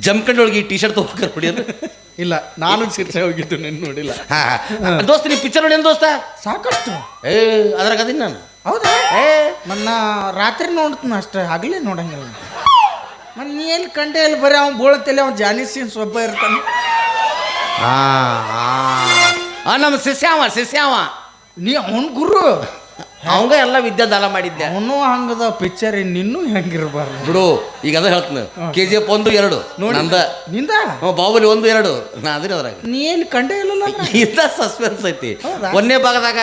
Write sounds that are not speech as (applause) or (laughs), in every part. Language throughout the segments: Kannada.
ಜಮ್ಕಂಡೊಳಗೆ ಈ ಟಿ ಶರ್ಟ್ ತಗೋಕರ್ ಹೊಡಿಯೋದು ಇಲ್ಲ ನಾನು ಶೀರ್ಷ ಹೋಗಿದ್ದು ನೆನ್ ನೋಡಿಲ್ಲ. ಹಾ ದೋಸ್ತ ನೀ ಪಿಕ್ಚರ್ ನೋಡಿ ದೋಸ್ತ? ಸಾಕಷ್ಟು. ಏ ಅದ್ರಾಗ ಅದೀನಿ ನಾನು. ಹೌದಾ? ಏ. ನನ್ನ ರಾತ್ರಿ ನೋಡ್ತೀನಿ ಅಷ್ಟೇ ಹಗಲೇ ನೋಡಂಗಿಲ್ಲ. ಮನ್ ನೀ ಎಲ್ಲಿ ಕಂಡೆ ಎಲ್ಲಿ ಬರೀ ಅವ್ನು ಬೋಳತ್ತಲ್ಲಿ ಅವ್ನು ಜಾನಿಸಿನ್ ಸ್ವಬ್ಬ ಇರ್ತಾನೆ. ಹಾ ಆ ನಮ್ಮ ಶಿಷ್ಯಾವ ಶಿಷ್ಯಾವ ನೀ ಅವನ ಗುರು. ಅವಂಗ ಎಲ್ಲ ವಿದ್ಯಾದಾನ ಮಾಡಿದ್ದೆ. ಅವನು ಹಂಗದ ಪಿಕ್ಚರ್ ನಿನ್ನೂ ಹೆಂಗಿರ್ಬಾರ್ದು. ಬಿಡು ಈಗ ಅದ ಹೇಳ್ತೀನಿ. ಕೆ ಜಿ ಎಫ್ ಒಂದು ಎರಡು. ನಂದ ನಿಂದ? ಬಾಹುಬಲಿ ಒಂದು ಎರಡು. ನಾ ಅದಿನ ಅದ್ರಾಗ. ನೀ ಏನು ಕಂಡೇ ಇಲ್ಲ ಇಂಥ ಸಸ್ಪೆನ್ಸ್ ಐತಿ. ಒಂದೇ ಒಂದನೇ ಭಾಗದಾಗ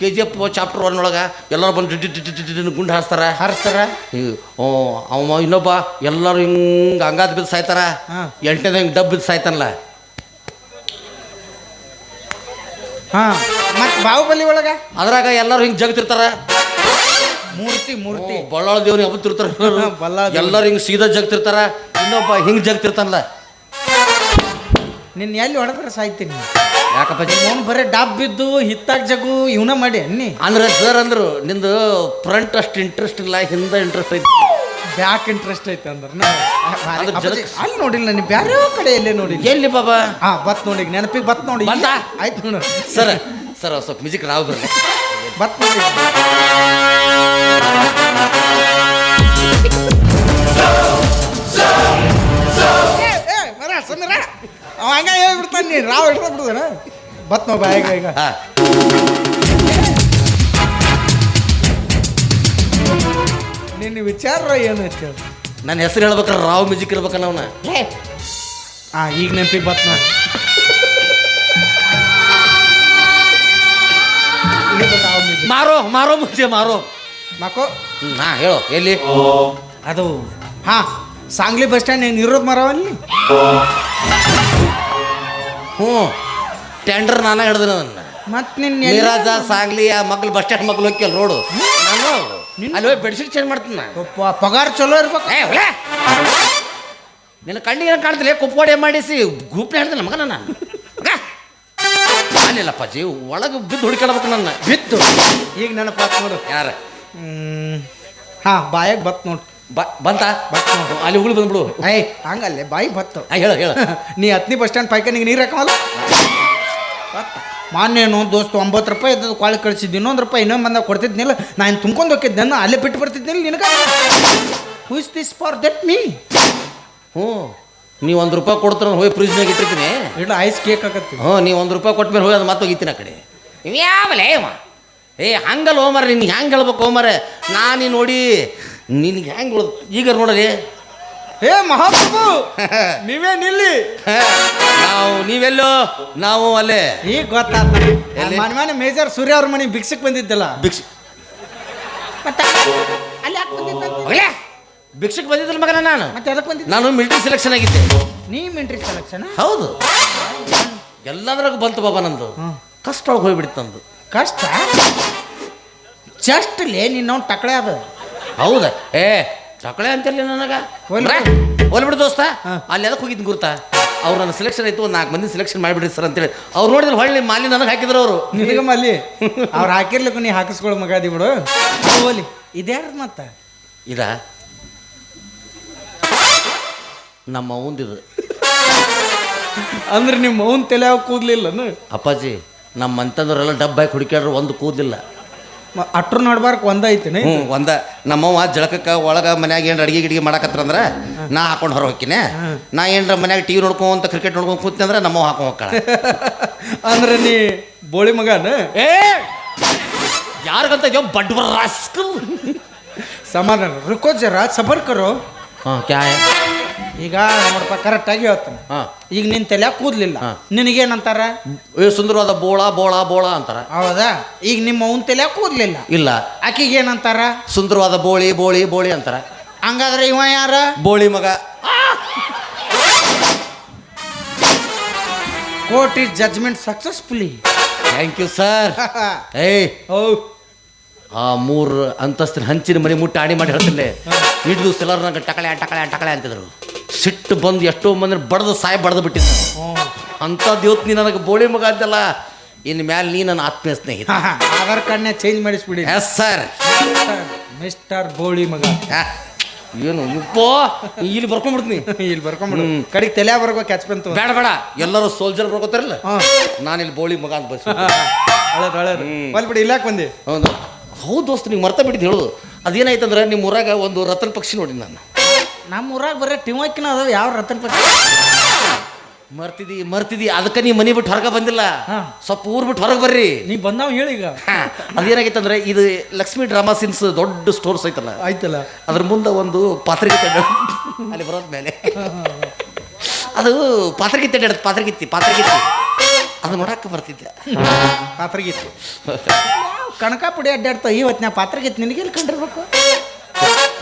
K G F chapter one ಒಳಗ ಎಲ್ಲರೂ ಬಂದು ಗುಂಡು ಹಾಸ್ತಾರ ಹಾರಿಸ್ತಾರ? ಅವ ಇನ್ನೊಬ್ಬ ಎಲ್ಲರೂ ಹಿಂಗ ಹಂಗಾದ್ ಬಿದ್ದು ಸಾಯ್ತಾರ. ಎಂಟನೇದ ಹಿಂಗ್ ಡಬ್ ಬಿದ್ದು ಸಾಯ್ತಾನಲ್ಲ. ಹಾ. ಮತ್ ಬಾಹುಬಲಿ ಒಳಗ? ಅದ್ರಾಗ ಎಲ್ಲರೂ ಹಿಂಗ್ ಜಗತಿರ್ತಾರ. ಮೂರ್ತಿ ಮೂರ್ತಿ. ಬಳ್ಳಾಳ ದೇವ್ರಿಗೆ ಹಬ್ಬತ್ತಿರ್ತಾರ ಹಾ, ಬಳ್ಳಾಳ ದೇವ್ರು. ಎಲ್ಲರೂ ಹಿಂಗ್ ಸೀದಾ ಜಗತಿರ್ತಾರ ಇನ್ನೊಬ್ಬ ಹಿಂಗ್ ಜಗತಿರ್ತಾನಲ್ಲ. ನಿನ್ನ ಎಲ್ಲಿ ಹೊಡೆದ್ರೆ ಸಾಯ್ತೀನಿ ಯಾಕಪ್ಪ ಜಿ? ಅವನು ಬರೀ ಡಾಬ್ ಬಿದ್ದು ಹಿತ್ತಾಗ ಜಗು ಇವನ ಮಾಡಿ ಅನ್ನಿ? ಅಂದ್ರೆ ಸರ್ ಅಂದ್ರು ನಿಂದು ಫ್ರಂಟ್ ಅಷ್ಟು ಇಂಟ್ರೆಸ್ಟ್ ಇಲ್ಲ ಹಿಂದೆ ಇಂಟ್ರೆಸ್ಟ್ ಐತಿ. ಬ್ಯಾಕ್ ಇಂಟ್ರೆಸ್ಟ್ ಐತೆ ಅಂದ್ರೆ. ಅಲ್ಲಿ ನೋಡಿಲ್ಲ ನೀವು ಬ್ಯಾರೆ ಕಡೆ ಎಲ್ಲೇ ನೋಡಿ ಎಲ್ಲಿ ಬಾಬಾ? ಹಾ ಬತ್ ನೋಡಿ ನೆನಪಿಗೆ ಬತ್ ನೋಡಿ. ಬಂತಾ? ಆಯ್ತು ನೋಡು. ಸರ್ ಸರ್ ಸ್ವಲ್ಪ ಮ್ಯೂಸಿಕ್ ರಾವ್ ಬರಲಿ. ಬತ್ ಸಮೀರ. ಅವ ಹಂಗ ಹೇಳ್ಬಿಡ್ತಾನೆ ನೀನು. ರಾವ್ ಹಿಡ್ದ ಬಿಡ್ದನ ಬತ್ ನೋ ಬಾಯಿಗ ಈಗ ಹಾ. ನಿನ್ನ ವಿಚಾರ ಏನು ಅಂತ ಹೇಳು? ನನ್ನ ಹೆಸರು ಹೇಳ್ಬೇಕಾರೆ ರಾವ್ ಮ್ಯೂಸಿಕ್ ಇರ್ಬೇಕಲ್ಲ ಅವನ ಆ ಈಗ ನೆನಪಿಗೆ ಬತ್ ನೋಡಿ. ಮಾರೋ ಮಾರೋ ಮುಂಚೆ ಮಾರೋ. ಮಕ್ಕೋ ಹ್ಮ್, ಹಾ ಹೇಳು ಎಲ್ಲಿ? ಅದು ಹಾ ಸಾಂಗ್ಲಿ ಬಸ್ ಸ್ಟ್ಯಾಂಡ್ ಏನು ಇರೋದು ಮರವಲ್ಲಿ ಹ್ಞೂ ಟೆಂಡರ್ ನಾನೇ ಹಿಡ್ದು ನನ್ನ ಮತ್ತೆ ನಿನ್ನ ನೀರಾಜ ಸಾಂಗ್ಲಿ ಆ ಮಕ್ಳು ಬಸ್ ಸ್ಟ್ಯಾಂಡ್ ಮಕ್ಳು ಹೋಗ್ಯಲ್ಲ ರೋಡು ನಾನು ಅಲ್ಲಿ ಹೋಗಿ ಬೆಡ್ಶೀಟ್ ಚೇಂಜ್ ಮಾಡ್ತೀನಿ ನಾ ಪ- ಪಗಾರ ಚಲೋ ಇರ್ಬೇಕು. ಏ ಒಳ್ಳೆ ನಿನ್ನ ಕಣ್ಣಿಗೆ ಏನು ಕಾಣ್ತಿಲ್ಲ? ಕುಪ್ಪೋಡೆ ಮಾಡಿಸಿ ಗ್ರೂಪ್ನ ಹೇಳ್ತೀನಿ ಮಗನ ನಾನು. ಮಗ ಅಲ್ಲಿಲ್ಲಪ್ಪಾಜಿ ಒಳಗೆ ಬಿದ್ದು ಹುಡುಕಾಡ್ಬೇಕು ನನ್ನ. ಬಿತ್ತು ಈಗ ನೆನಪಾತ್ ನೋಡು. ಯಾರ. ಹಾ ಬಾಯಾಗ ಬತ್ ನೋಡು. ಬ ಬಂತ? ಬತ್ ನೋಡು. ಅಲ್ಲಿ ಹುಳು ಬಂದ್ಬಿಡು. ಐ ಹಂಗಲ್ಲೇ ಬಾಯಿ ಬತ್ತು. ಹೇಳು ಹೇಳು. ನೀ ಹತ್ತನೇ ಬಸ್ ಸ್ಟ್ಯಾಂಡ್ ಪೈಕನಿಗೆ ನೀರು ಹಾಕಮಲ್ಲ ಮಾನ್ಯನು ದೋಸ್ತು ಒಂಬತ್ತು ರೂಪಾಯಿ ಇದ್ದದ್ದು ಕಾಳು ಕಳಿಸಿದ್ದು ಇನ್ನೊಂದು ರೂಪಾಯಿ ಇನ್ನೊಂದು ಬಂದಾಗ ಕೊಡ್ತಿದ್ನಿಲ್ಲ. ನಾನು ತುಂಬ್ಕೊಂಡು ಹೋಗಿದ್ದೆ ನಾನು ಅಲ್ಲೇ ಬಿಟ್ಟು ಬರ್ತಿದ್ನಿಲ್ಲ ನಿನಗೆ? Who is this for that me ಹ್ಞೂ. ನೀವು ಒಂದು ರೂಪಾಯಿ ಕೊಡ್ತಾರ ಹೋಗಿ ಫ್ರಿಜ್ನಾಗ ಇಟ್ಟಿರ್ತೀನಿ. ಇಲ್ಲ ಐಸ್ ಕೇಕ್ ಹಾಕತ್ತಿ ಹ್ಞೂ ನೀವು ಒಂದು ರೂಪಾಯಿ ಕೊಟ್ಟ ಮೇಲೆ ಹೋಗಿ ಅದು ಮತ್ತೆ ಹೋಗಿತ್ತೀನಿ ಆ ಕಡೆ. ಯಾವಲೇ ಅವ ಏ ಹಂಗಲ್ಲ ಹೋಮರ ನಿನ್ಗೆ ಹೆಂಗೆ ಹೇಳ್ಬೇಕು ಹೋಮರ ನಾನು ನೋಡಿ ನಿನಗೆ ಹೆಂಗೆ ಈಗ ನೋಡಲಿ. ಹೇ ಮಹಾಪ್ರಭು (laughs) ನೀವೇ ನಿಲ್ಲಿ. ನಾವು ನೀವೆಲ್ಲೋ ನಾವು ಅಲ್ಲೇ. ಈಗ ಗೊತ್ತಾತ. ಎಲ್ಲಿ? ಮನೆ ಮನೆ ಮೇಜರ್ ಸೂರ್ಯ ಅವ್ರ ಮನೆ ಭಿಕ್ಷಕ್ ಬಂದಿದ್ದಲ್ಲ. ಭಿಕ್ಷ ಅಲ್ಲೇ ಅಲ್ಲಿ ಹೋಗ್ಲೇ ಬಂದಿದ್ದಲ್ಲ ಮಗನ ನಾನು? ಮತ್ತೆ ಅದಕ್ಕೆ ಬಂದಿದ್ದೆ? ನಾನು ಮಿಲಿಟರಿ ಸೆಲೆಕ್ಷನ್ ಆಗಿದ್ದೆ. ನೀ ಮಿಂಟ್ರಿ ಸೆಲೆಕ್ಷನ್ ಹೌದು. ಎಲ್ಲದ್ರಾಗ ಬಂತು ಬಾಬಾ ನಂದು. ಕಷ್ಟ ಒಳಗೆ ಹೋಗ್ಬಿಡ್ತು ನಂದು. ಕಷ್ಟ? ಜಸ್ಟ್ ಲೇ ನಿನ್ನ ಟಕಳೆ ಅದು. ಹೌದ? ಏ ತಕಳೆ ಅಂತಿರ್ಲಿ ನನಗ. ಹೋಲ್ಬಿಡು. ದೋಸ್ತ. ಅಲ್ಲಿ ಅದಕ್ಕೆ ಹೋಗಿದ್ದು ಗುರ್ತಾ. ಅವ್ರು ನನ್ನ ಸೆಲೆಕ್ಷನ್ ಆಯ್ತು ಒಂದು ನಾಲ್ಕು ಮಂದಿ ಸೆಲೆಕ್ಷನ್ ಮಾಡಿಬಿಡ್ರಿ ಸರ್ ಅಂತೇಳಿ. ಅವ್ರು ನೋಡಿದ್ರೆ ಹೊಳ್ಳಿ ಮಾಲಿ ನನಗೆ ಹಾಕಿದ್ರು ಅವರು. ನಿಮಗೆ ಮಾಲಿ? ಅವ್ರು ಹಾಕಿರ್ಲಿಕ್ಕೂ ನೀ ಹಾಕಿಸ್ಕೊಳ್ಳೋ ಮಗಾದಿ ಬಿಡು. ಅದು ಹೋಲಿ. ಇದ್ಯಾರ ಮತ್ತ? ಇದ? ನಮ್ಮ ಅವಂದಿದು ಅಂದ್ರೆ ನಿಮ್ಮ ಮೌನ್ ತಲೆ ಕೂದಲಿಲ್ಲ ಅಪ್ಪಾಜಿ ನಮ್ಮ ಅಂತಂದ್ರೆಲ್ಲ ಡಬ್ಬಾಗಿ ಹುಡುಕ್ಯಾಡ್ರು ಒಂದು ಕೂದಿಲ್ಲ ಅಟ್ರು ನಡ್ಬಾರ್ಕ್ ಒಂದ ಐತಿನಿ ಹ್ಞೂ ಒಂದ. ನಮ್ಮವ್ವ ಜಳಕಕ್ಕೆ ಒಳಗೆ ಮನ್ಯಾಗ ಏನು ಅಡಿಗೆ ಗಿಡಿಗೆ ಮಾಡಕತ್ತಂದ್ರೆ ನಾ ಹಾಕೊಂಡು ಹೊರ ಹೋಗ್ತೀನಿ ನಾ ಏನ್ರ ಮನ್ಯಾಗ ಟಿವಿ ನೋಡ್ಕೊಂತ ಕ್ರಿಕೆಟ್ ನೋಡ್ಕೊಂಡು ಕೂತ್ನಿ ಅಂದ್ರೆ ನಮ್ಮವ್ವ ಹಾಕೊಂಡು ಹೋಗ್ಕಳ. (laughs) ಅಂದ್ರೆ ನೀ ಬೋಳಿ ಮಗನ? ಏ! ಯಾರಿಗಂತ ಇದೆಯೋ ಬಡ್ವರ್ ರಾಸ್ಕಲ್. ಸಮಾಧಾನ. ರುಕೋ ಜರ ಸಬರ್ ಕರೋ ಹಾಂ ಕ್ಯಾ ಈಗ ನೋಡಪ್ಪ ಕರೆಕ್ಟಾಗಿ ಹೇಳ್ತಾನೆ. ಹಾಂ. ಈಗ ನಿನ್ ತಲೆ ಕೂದ್ಲಿಲ್ಲ. ಹಾ. ನಿನಗೇನಂತಾರ ಏ ಸುಂದರವಾದ ಬೋಳ ಬೋಳ ಬೋಳ ಅಂತಾರ. ಹೌದಾ? ಈಗ ನಿಮ್ಮ ಅವನ ತಲೆ ಕೂದ್ಲಿಲ್ಲ. ಇಲ್ಲ. ಆಕಿಗೆ ಏನಂತಾರ ಸುಂದರವಾದ ಬೋಳಿ ಬೋಳಿ ಬೋಳಿ ಅಂತಾರ. ಹಂಗಾದ್ರೆ ಇವ ಯಾರ? ಬೋಳಿ ಮಗ. Court is judgement successfully. Thank you sir ಏಯ್. ಓ ಆ ಮೂರು ಅಂತಸ್ತಿನ ಹಂಚಿನ ಮನೆ ಮುಟ್ಟಿ ಆಡಿ ಮಾಡಿ ಹೇಳ್ತಿಲ್ಲೆ ಇಡ್ದು ಎಲ್ಲರೂ ನಂಗೆ ಟಕಳೆ ಟಕಳೆ ಟಕಳೆ ಅಂತಿದ್ರು. ಸಿಟ್ಟು ಬಂದು ಎಷ್ಟೋ ಮಂದಿ ಬಡದು ಸಾಯಿ ಬಡ್ದು ಬಿಟ್ಟಿದ್ದ ಅಂಥದ್ದು ಇವತ್ತು ನೀನು ನನಗೆ ಬೋಳಿ ಮಗ ಅಂತಲ್ಲ ಇನ್ನು ಮ್ಯಾಲೆ ನೀ ನನ್ನ ಆತ್ಮೀಯ ಸ್ನೇಹಿತ. ಆಧಾರ್ ಕಾರ್ಡ್ನ ಚೇಂಜ್ ಮಾಡಿಸ್ಬಿಡಿ. ಎಸ್ ಸರ್ ಮಿಸ್ಟರ್ ಬೋಳಿ ಮಗ. ಏನು ಉಪ್ಪೋ ಇಲ್ಲಿ ಬರ್ಕೊಂಡ್ಬಿಡ್ತೀನಿ (laughs) ಇಲ್ಲಿ ಬರ್ಕೊಂಬಿಡು. ಕಡೆಗೆ ತಲೆ ಬರ್ಬೇಕು ಕ್ಯಾಚ್ ಬಂತು. ಬೇಡ ಬೇಡ. ಎಲ್ಲರೂ ಸೋಲ್ಜರ್ ಬರ್ಕೋತಾರಲ್ಲ? ನಾನು ಇಲ್ಲಿ ಬೋಳಿ ಮಗ ಅಂತ ಬಸ್ ಒಳ್ಳೆದು ಒಳ್ಳೆದು ಬಿಡಿ ಇಲ್ಲಾಕ್ ಬಂದಿ? ಹೌದು. ಹೌದು ದೋಸ್ತ ನೀವು ಮರ್ತ ಬಿಟ್ಟಿದ್ದು ಹೇಳು ಅದೇನಾಯ್ತಂದ್ರೆ ನಿಮ್ಮ ಊರಾಗ ಒಂದು ರತನ ಪಕ್ಷಿ ನೋಡಿ ನಾನು. ನಮ್ಮ ಊರಾಗ ಬರೀ ಟಿಮಕ್ಕಿನ ಅದಾವ ಯಾವ ರತನ ಪಕ್ಷಿ? ಮರ್ತಿದಿ ಮರ್ತಿದಿ ಅದಕ್ಕೆ ನೀ ಮನೆ ಬಿಟ್ಟು ಹೊರಗೆ ಬಂದಿಲ್ಲ. ಸ್ವಲ್ಪ ಊರ್ ಬಿಟ್ಟು ಹೊರಗೆ ಬರ್ರಿ. ನೀ ಬಂದಾವ ಹೇಳಿ ಈಗ. ಅದೇನಾಗಿತ್ತು ಅಂದ್ರೆ ಇದು ಲಕ್ಷ್ಮಿ ಡ್ರಾಮಾ ಸಿನ್ಸ್ ದೊಡ್ಡ ಸ್ಟೋರ್ಸ್ ಐತಲ್ಲ? ಆಯ್ತಲ್ಲ. ಅದ್ರ ಮುಂದೆ ಒಂದು ಪಾತ್ರಿಕೆ ಅಲ್ಲಿ ಬರೋದ್ ಮೇಲೆ. ಅದು ಪಾತ್ರಿಕೆ ತೆಡ್ಡ ಪಾತ್ರಿಕಿತ್ತಿ ಪಾತ್ರಿಕಿತ್ತಿ ಅದು ನೋಡಕ್ಕೆ ಬರ್ತಿದ್ದೆ. ಪಾತ್ರಗೀತ್ ಕಣಕ ಪುಡಿ ಅಡ್ಡಾಡ್ತ ಈ ಹೊತ್ನ್ಯಾಗ ಪಾತ್ರಗೀತ್ ನಿನಗೆ ಇಲ್ಲಿ ಕಂಡಿರ್ಬೇಕು?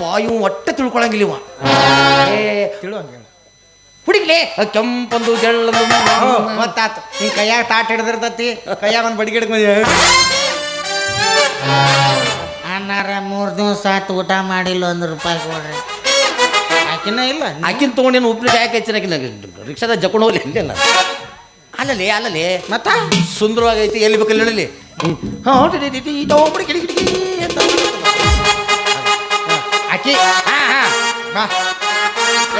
ಪಾಯು ಒಟ್ಟೆ ತಿಳ್ಕೊಳಂಗಿಲ್ಲ ಇವ ಏ ಹುಡುಗಿಲೇ ಕೆಂಪಂದು ಜಳ್ಳಂದು ಮತ್ತಾತು ಹಿಂಗೆ ಕೈಯಾಗ ತಾಟ್ ಹಿಡ್ದಿರ್ತತಿ ಕೈಯಾಗ ಒಂದು ಬಡಿಗೆ ಹಿಡ್ಕೊಂಡು ಅನ್ನಾರ ಮೂರು ದಿವಸ ಆತು ಊಟ ಮಾಡಿಲ್ಲ ಒಂದು ರೂಪಾಯಿ ಕೊಡ್ರಿ. ಆಕಿನ ಇಲ್ಲ. ಆಕಿನ ತೊಗೊಂಡೇನು ಉಪ್ಪಿನಕಾಯಿ ಯಾಕೆ ಹೆಚ್ಚಿನ ರಿಕ್ಷಾದ ಜಕೊಂಡು ಹೋಗ್ಲಿ ಇಲ್ಲ ಅಲ್ಲಲೇ ಅಲ್ಲಲೇ ಮತ್ತ ಸುಂದರವಾಗೈತಿ ಎಲ್ಲಿ ಬೇಕಲ್ಲಿ ಹೇಳಲಿ ಆಕಿ ಹಾಂ ಹಾಂ. ಬಾ.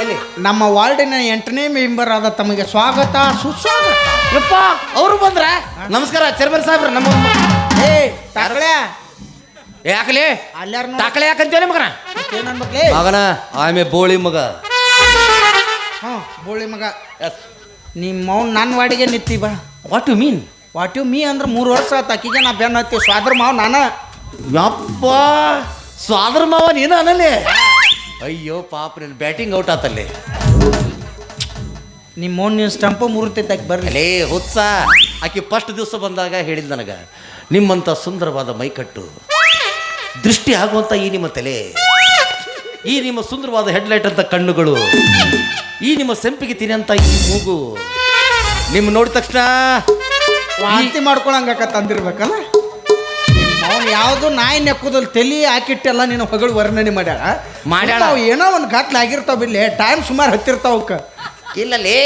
ಎಲ್ಲಿ? ನಮ್ಮ ವಾರ್ಡಿನ ಎಂಟನೇ ಮೆಂಬರ್ ಆದ ತಮಗೆ ಸ್ವಾಗತ ಸುಸ್ವಾಗತ. ಯಪ್ಪ ಅವರು ಬಂದ್ರ? ನಮಸ್ಕಾರ ಚೇರ್ಮನ್ ಸಾಹೇಬ್ರ ನಮ್ಮ ಏ ತಗೊಳ್ಳೆ ಯಾಕಲಿ? ಅಲ್ಲಾರ ತಾಕಳೆ ಯಾಕಂತೇಳಿ ಮಗನ? ಏನನ್ಬೇಕ್ಲೇ ಮಗನ ಆಮೆ ಬೋಳಿ ಮಗ. ಹಾಂ ಬೋಳಿ ಮಗ. ನಿಮ್ಮ ನನ್ನ ವಾಡಿಗೆ ನಿತ್ತಿ ಬಾ. What you mean what you me ಅಂದ್ರೆ ಮೂರು ವರ್ಷ ಆತ ಆಕಿಗೆ ನಾ ಬೆನ್ನ ಹತ್ತಿ. ಸ್ವಾದ್ರ ಮಾವ ನಾನ. ಯಪ್ಪ ಸ್ವಾದ್ರ ಮಾವ ನೀನು ಅನಲ್ಲಿ ಅಯ್ಯೋ ಪಾಪ ನೀನು ಬ್ಯಾಟಿಂಗ್ ಔಟ್ ಆತಲ್ಲಿ. ನಿಮ್ಮ ಮೋನ್ ನೀವು ಸ್ಟಂಪು ಮುರುತೈತೆ ಬರಲಿ. ಹುತ್ಸ. ಆಕೆ ಫಸ್ಟ್ ದಿವಸ ಬಂದಾಗ ಹೇಳಿದ ನನಗೆ ನಿಮ್ಮಂಥ ಸುಂದರವಾದ ಮೈಕಟ್ಟು ದೃಷ್ಟಿ ಆಗುವಂಥ ಈ ನಿಮ್ಮ ತಲೆ ಈ ನಿಮ್ಮ ಸುಂದರವಾದ ಹೆಡ್ಲೈಟ್ ಅಂತ ಕಣ್ಣುಗಳು ಈ ನಿಮ್ಮ ಸೆಂಪಿಗೆ ತಿನ್ನಂತ ಈ ಮೂಗು ನಿಮ್ಮ ನೋಡಿದ ತಕ್ಷಣ ವಾಂತಿ ಮಾಡ್ಕೊಳಂಗಕ್ಕ ತಂದಿರ್ಬೇಕಲ್ಲ? ಅವನು ಯಾವುದು ನಾಯಿ ನೆಕ್ಕುದಲ್ಲಿ ತಲಿ ಹಾಕಿಟ್ಟೆಲ್ಲ ನೀನು ಹೊಗಳು ವರ್ಣನೆ ಮಾಡ್ಯಾಳ. ಮಾಡ್ಯಾಳ. ಅವು ಏನೋ ಒಂದು ಗಾತ್ಲ ಆಗಿರ್ತಾವ ಇಲ್ಲಿ ಟೈಮ್ ಸುಮಾರು ಹತ್ತಿರ್ತಾವ ಅವಕ್ಕೆ. ಇಲ್ಲಲೇ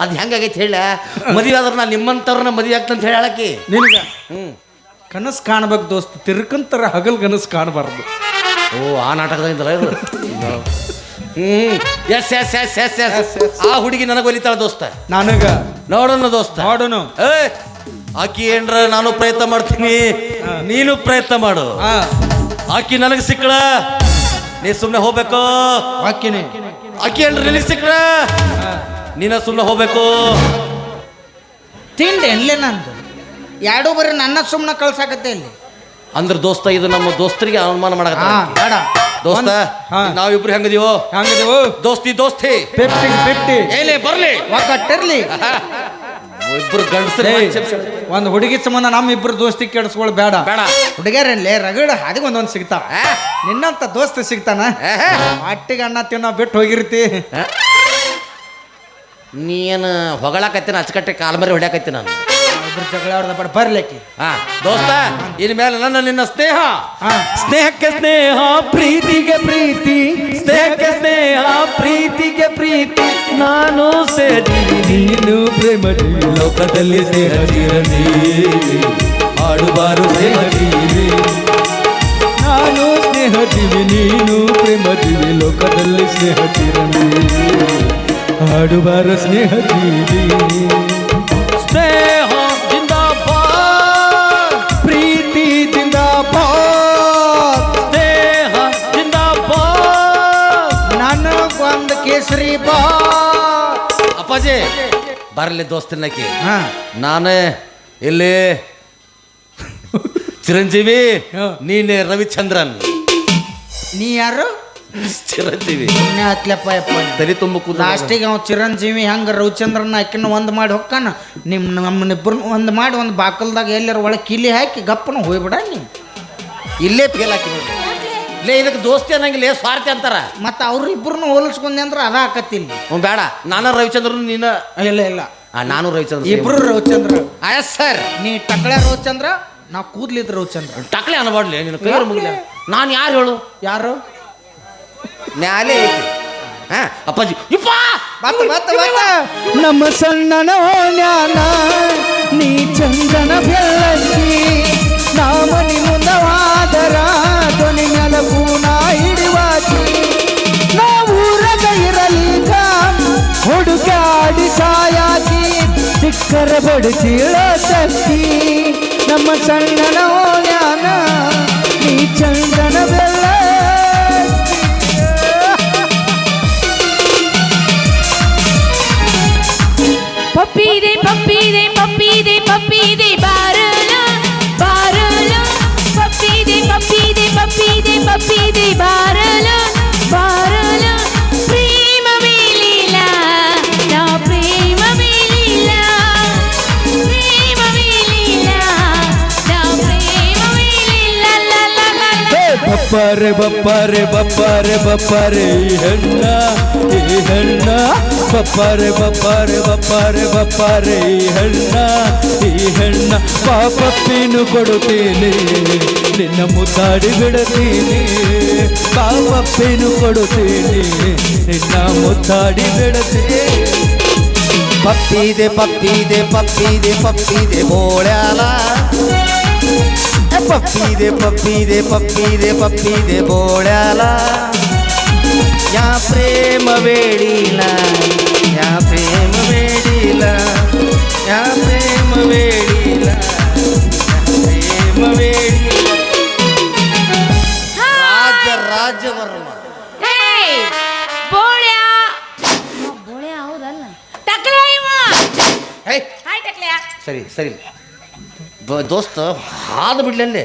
ಅದು ಹೆಂಗಾಗೈತೆ ಹೇಳ? ಮದುವೆ ಆದ್ರೆ ನಾನು ನಿಮ್ಮಂಥವ್ರನ್ನ ಮದುವೆ ಆಗ್ತಂತ ಹೇಳಾಕಿ ನಿನಗೆ? ಹ್ಞೂ ಕನಸು ಕಾಣ್ಬೇಕು ದೋಸ್ತ ತಿರ್ಕಂತರ ಹಗಲ್ ಕನಸು ಕಾಣಬಾರ್ದು. ಓ ಆ ನಾಟಕದ ಇದು? ಹ್ಮ್. Yes yes yes yes yes ಆ ಹುಡುಗಿ ನನಗೆ ಒಲಿತಾಳ ದೋಸ್ತ. ನನಗ? ನೋಡೋಣ ದೋಸ್ತ. ನೋಡೋಣ ಏ ಆಕಿ ಏನ್ರ ನಾನು ಪ್ರಯತ್ನ ಮಾಡ್ತೀನಿ. ನೀನು ಪ್ರಯತ್ನ ಮಾಡು. ಆಕಿ ನನಗೆ ಸಿಕ್ಕಳ? ನೀ ಸುಮ್ಮನೆ ಹೋಗ್ಬೇಕು. ಆಕಿನಿ. ಆಕಿ ಏನ್ರ ನಿನಗೆ ಸಿಕ್ಕಳ? ನೀನ ಸುಮ್ಮನೆ ಹೋಗ್ಬೇಕು. ತಿಂಡಿ ಎಲ್ಲೇ ನಂದು. ಎರಡೂ ಬರೀ ನನ್ನ ಸುಮ್ಮನೆ ಕಳ್ಸಾಕತ್ತೆ ಇಲ್ಲಿ. ಅಂದ್ರೆ ದೋಸ್ತ ಇದು ನಮ್ಮ ದೋಸ್ತರಿಗೆ ಅವಮಾನ ಮಾಡಕ ಬೇಡ. ದೋಸ್ತ. ನಾವಿಬ್ರು ಹೆಂಗದೀವೋ? ಹೆಂಗದೀವೋ? ದೋಸ್ತಿ ದೋಸ್ತಿ. Fifty fifty. ಏನೇ ಬರ್ಲಿ. ಒಕ್ಕಟ್ಟಿರ್ಲಿ ಇಬ್ರು ಗಂಡಸರು ಒಂದು ಹುಡುಗಿ ಸಂಬಂಧ ನಮ್ಮ ಇಬ್ರು ದೋಸ್ತಿ ಕೆಡಿಸ್ಕೊಳ್ ಬೇಡ. ಬೇಡ. ಹುಡುಗಿಯರಲ್ಲಿ ರಗಡ ಅದಕ್ಕೆ ಒಂದೊಂದು ಸಿಗ್ತಾವ? ನಿನ್ನಂತ ದೋಸ್ತ ಸಿಗ್ತಾನ? ಅಟ್ಟಿಗೆ ಅಣ್ಣ ತಿನ್ನೋ ಬಿಟ್ಟು ಹೋಗಿರ್ತಿ. ನೀನು ಹೊಗಳಕತ್ತೀನಿ? ಅಚ್ಚಕಟ್ಟೆ ಕಾಲ್ಮರಿ ಹೊಡ್ಯಾಕತ್ತಿ ನಾನು ಇಬ್ರು ಜಗಳ ಆಡ್ದ ಬೇಡ ಬರ್ಲಿಕ್ಕೆ. ಹಾ ದೋಸ್ತ ಇನ್ಮೇಲೆ ನನ್ನ ನಿನ್ನ ಸ್ನೇಹ. ಹಾ. ಸ್ನೇಹಕ್ಕೆ ಸ್ನೇಹ ಪ್ರೀತಿಗೆ ಪ್ರೀತಿ. ಸ್ನೇಹಕ್ಕೆ ಸ್ನೇಹ ಪ್ರೀತಿಗೆ ಪ್ರೀತಿ. ನಾನು ಸೇರಿ ನೀನು ಪ್ರೇಮ ಲೋಕದಲ್ಲಿ ಸ್ನೇಹ ಆಡುಬಾರು ಸ್ನೇಹ ಜೀವಿ ನಾನು ಸ್ನೇಹ ಜೀವಿ ನೀನು ಪ್ರೇಮ ಜೀವಿ ಲೋಕದಲ್ಲಿ ಸ್ನೇಹ ಹಾಡುವಾರ ಸ್ನೇಹ ಜೀವಿ ಸ್ನೇಹ ಅಪ್ಪಾಜಿ ಬರಲಿ ದೋಸ್ತಿನಕಿ ಹಾ. ನಾನೇ ಇಲ್ಲಿ ಚಿರಂಜೀವಿ ನೀನೇ ನೀನೆ ರವಿಚಂದ್ರನ್. ನೀ ಯಾರು? ಚಿರಂಜೀವಿ. ಸುಮ್ಮನೆ ಹತ್ಲಪ್ಪ ಯಪ್ಪ. ತಲೆ ತುಂಬ ಕೂದ ಲಾಸ್ಟಿಗೆ ಅವ್ನು ಚಿರಂಜೀವಿ ಹೆಂಗ ರವಿಚಂದ್ರನ ಆಕಿನ ಒಂದು ಮಾಡಿ ಹೊಕ್ಕಾನ. ನಿಮ್ಮ ನಮ್ಮನ್ನಿಬ್ಬರನ್ನ ಒಂದು ಮಾಡಿ ಒಂದು ಬಾಕಲ್ದಾಗ ಎಲ್ಲರ ಒಳಗೆ ಕಿಲಿ ಹಾಕಿ ಗಪ್ಪನ ಹೋಗ್ಬಿಡ ನೀ ಇಲ್ಲೇ ಫೇಲ್ ಹಾಕಿ ನೋಡಿ ಲೇ ಇದಕ್ಕೆ ದೋಸ್ತಿ ಅನ್ನಂಗಿಲ್ಲ ಏ ಸ್ವಾರ್ಥಿ ಅಂತಾರ. ಮತ್ತೆ ಅವ್ರು ಇಬ್ಬರನ್ನು ಹೋಲಿಸ್ಕೊಂಡೆ ಅಂದ್ರೆ ಅದ ಆಕತ್ತಿಲ್ಲ ಹ್ಞೂ ಬೇಡ. ನಾನು ರವಿಚಂದ್ರನು ನೀನು? ಇಲ್ಲ ಇಲ್ಲ. ಆ, ನಾನು ರವಿಚಂದ್ರ ಇಬ್ಬರು ರವಿಚಂದ್ರ. ಆಯ್ ಸರ್. ನೀ ಟಕ್ಳೆ ರವಿಚಂದ್ರ ನಾ ಕೂದ್ಲಿದ್ ರವಿಚಂದ್ರ. ಟಕ್ಳೆ ಅನ್ಬಾಡ್ಲಿ ನಿನ್ನ ಕೈ ಮುಗಿಲ. ನಾನು ಯಾರು ಹೇಳು? ಯಾರು? ನ್ಯಾಲೆ ಐತಿ. ಹಾ ಅಪ್ಪಾಜಿ. ಇಪ್ಪ ನಮ್ಮ ಸಣ್ಣನ ಜ್ಞಾನ ಕರಬಡಿಸಿಳೋ ಶಕ್ತಿ ನಮ್ಮ ಸಣ್ಣನ ಬಪ್ಪಾರೆ ಬಪ್ಪಾರೆ ಬಪ್ಪಾರೆ ಬಪ್ಪಾರೆ, ಈ ಹೆಣ್ಣ ಈ ಹೆಣ್ಣ. ಬಪ್ಪಾರೆ ಬಪ್ಪಾರೆ ಬಪ್ಪಾರೆ ಬಪ್ಪಾರೆ, ಈ ಹೆಣ್ಣ ಈ ಹೆಣ್ಣ. ಪಾಪಪ್ಪೀನು ಕೊಡುತ್ತೀನಿ, ನಿನ್ನ ಮುದ್ದಾಡಿ ಬಿಡುತ್ತೀನಿ. ಪಾಪಪ್ಪೀನು ಕೊಡುತ್ತೀನಿ, ನಿನ್ನ ಮುದ್ದಾಡಿ ಬಿಡುತ್ತೀನಿ. ಪಪ್ಪಿದೆ ಪಪ್ಪಿದೆ ಪಪ್ಪಿದೆ ಪಪ್ಪಿದೆ ಬೋಳ್ಯಾಲ ಪಪ್ಪಿದೆ ಪಪ್ಪಿದೆ ಪಪ್ಪಿದೆ ಪಪ್ಪಿದೆ ಬೋಳ್ಯಾಲ ಯಾ ಪ್ರೇಮ ಬೇಡಿಲ್ಲ ಯಾ ಪ್ರೇಮ ಬೇಡಿಲ್ಲ ಯಾ ಪ್ರೇಮ ಬೇಡಿಲ್ಲ ಯಾ ಪ್ರೇಮ ಬೇಡಿಲ್ಲ ರಾಜ ರಾಜವರ್ಮ ಏಯ್! ಬೋಳ್ಯ ಬೋಳ್ಯ ಹೌದಲ್ಲ ಟಕ್ಲೆ ಇವ ಹೇ ಹಾಯ್ ಟಕ್ಲೆಯ ಸರಿ ಸರಿ ಬ- ದೋಸ್ತ ಹಾದು ಬಿಡ್ಲಲ್ಲಿ